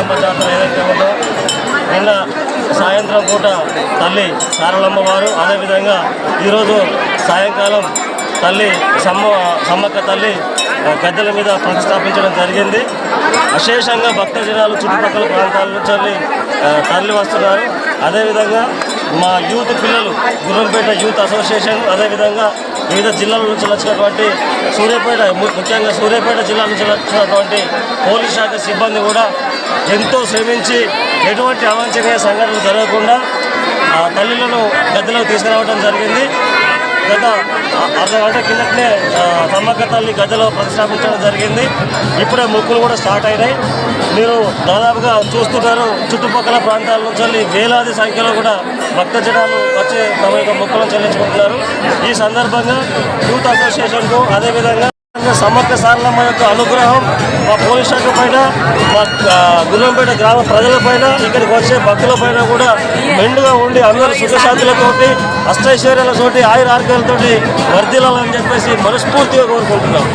ఎల్లమ్మ జాతర ఏదైతే ఉందో నిన్న సాయంత్రం పూట తల్లి సారలమ్మ వారు అదేవిధంగా ఈరోజు సాయంకాలం తల్లి సమ్మ సమ్మక్క తల్లి గద్దెల మీద ప్రతిష్టాపించడం జరిగింది. అశేషంగా భక్త జనాలు చుట్టుపక్కల ప్రాంతాల నుంచి తరలి వస్తున్నారు. అదేవిధంగా మా యూత్ పిల్లలు గుర్రంపేట యూత్ అసోసియేషన్ అదేవిధంగా వివిధ జిల్లాల నుంచి వచ్చినటువంటి సూర్యాపేట ముఖ్యంగా సూర్యాపేట జిల్లా నుంచి వచ్చినటువంటి పోలీస్ శాఖ సిబ్బంది కూడా ఎంతో శ్రమించి ఎటువంటి అవాంఛనీయ సంఘటనలు జరగకుండా ఆ తల్లులను గద్దెలోకి తీసుకురావడం జరిగింది. గత అర్ధగంట కిందటనే ఆ, తల్లి గద్దెలో ప్రతిష్టాపించడం జరిగింది. ఇప్పుడే ముక్కులు కూడా స్టార్ట్ అయినాయి. మీరు దాదాపుగా చూస్తున్నారు చుట్టుపక్కల ప్రాంతాల నుంచి వేలాది సంఖ్యలో కూడా భక్త జనాలు వచ్చి తమ యొక్క మొక్కులను చెల్లించుకుంటున్నారు. ఈ సందర్భంగా యూత్ అసోసియేషన్కు అదేవిధంగా సమ్మక్క సారలమ్మ యొక్క అనుగ్రహం మా పోలీస్ శాఖ పైన మా గుల్లంపేట గ్రామ ప్రజల పైన ఇక్కడికి వచ్చే భక్తుల పైన కూడా మెండుగా ఉండి అందరూ సుఖశాంతులతోటి అష్టైశ్వర్యాలతోటి ఆయుర ఆరోగ్యాలతోటి వర్ధిల్లాలని చెప్పేసి మనస్ఫూర్తిగా కోరుకుంటున్నాం.